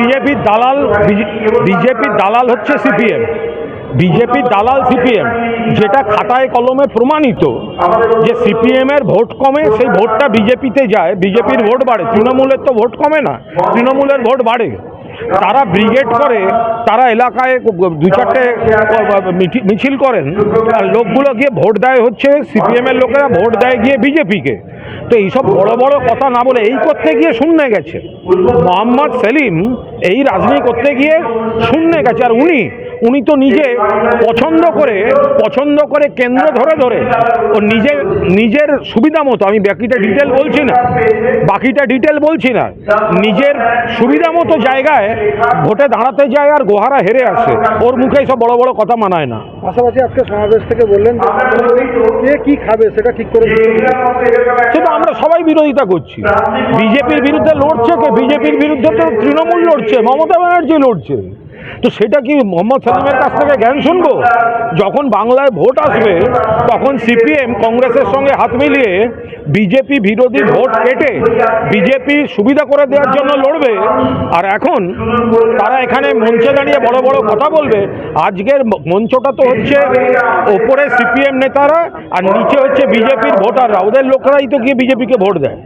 বিজেপির দালাল বিজেপির দালাল হচ্ছে সিপিএম। বিজেপির দালাল সিপিএম, যেটা খাতায় কলমে প্রমাণিত যে সিপিএমের ভোট কমে, সেই ভোটটা বিজেপিতে যায়। বিজেপির ভোট বাড়ে। তৃণমূলের তো ভোট কমে না। তৃণমূলের ভোট বাড়ে। তারা ব্রিগেড করে, তারা এলাকায় দু চারটে মিছিল করেন। আর লোকগুলো গিয়ে ভোট দেয় হচ্ছে সিপিএমের লোকেরা, ভোট দেয় গিয়ে বিজেপিকে তো এইসব বড় বড় কথা না বলে এই করতে গিয়ে শূন্য গেছে। মোহাম্মদ সেলিম এই রাজনীতি করতে গিয়ে শূন্য গেছে। আর উনি উনি তো নিজে পছন্দ করে পছন্দ করে কেন্দ্র ধরে ধরে। ও নিজে নিজের সুবিধা মতো আমি বাকিটা ডিটেল বলছি না। বাকিটা ডিটেল বলছি না। নিজের সুবিধা মতো জায়গায় ভোটে দাঁড়াতে যায় আর গোহারা হেরে আসে। ওর মুখে সব বড় বড় কথা মানায় না। পাশাপাশি আজকে সমাবেশ থেকে বললেন কে কি খাবে সেটা ঠিক করে সেটা আমরা সবাই বিরোধিতা করছি। বিজেপির বিরুদ্ধে লড়ছে কে? বিজেপির বিরুদ্ধে তো তৃণমূল লড়ছে মমতা ব্যানার্জি লড়ছে। তো সেটা কি মোহাম্মদ সেলিমের কাছ থেকে জ্ঞান শুনব? যখন বাংলায় ভোট আসবে, তখন সিপিএম কংগ্রেসের সঙ্গে হাত মিলিয়ে বিজেপি বিরোধী ভোট কেটে বিজেপি সুবিধা করে দেওয়ার জন্য লড়বে। আর এখন তারা এখানে মঞ্চে দাঁড়িয়ে বড় বড় কথা বলবে। আজকের মঞ্চটা তো হচ্ছে ওপরে সিপিএম নেতারা আর নিচে হচ্ছে বিজেপির ভোটাররা। ওদের লোকরাই তো গিয়ে বিজেপিকে ভোট দেয়।